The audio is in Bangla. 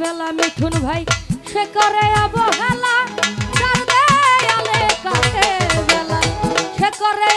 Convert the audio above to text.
বেলা মিঠুন ভাই সে করে অবহেলা। সে করে